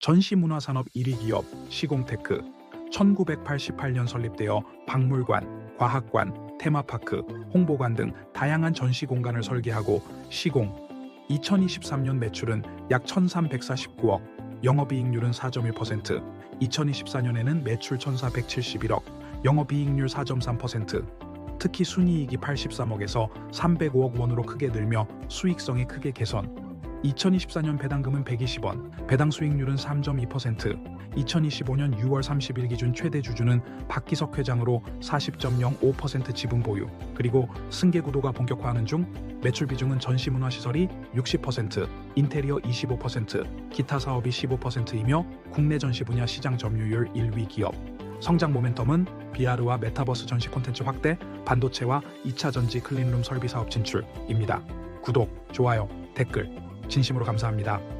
전시문화산업 1위 기업 시공테크 1988년 설립되어 박물관, 과학관, 테마파크, 홍보관 등 다양한 전시 공간을 설계하고 시공 2023년 매출은 약 1,349억, 영업이익률은 4.1%, 2024년에는 매출 1,471억, 영업이익률 4.3%, 특히 순이익이 83억에서 305억 원으로 크게 늘며 수익성이 크게 개선. 2024년 배당금은 120원, 배당 수익률은 3.2%, 2025년 6월 30일 기준 최대 주주는 박기석 회장으로 40.05% 지분 보유, 그리고 승계 구도가 본격화하는 중 매출 비중은 전시문화시설이 60%, 인테리어 25%, 기타 사업이 15%이며 국내 전시 분야 시장 점유율 1위 기업. 성장 모멘텀은 BR와 메타버스 전시 콘텐츠 확대, 반도체와 2차 전지 클린룸 설비 사업 진출입니다. 구독, 좋아요, 댓글 진심으로 감사합니다.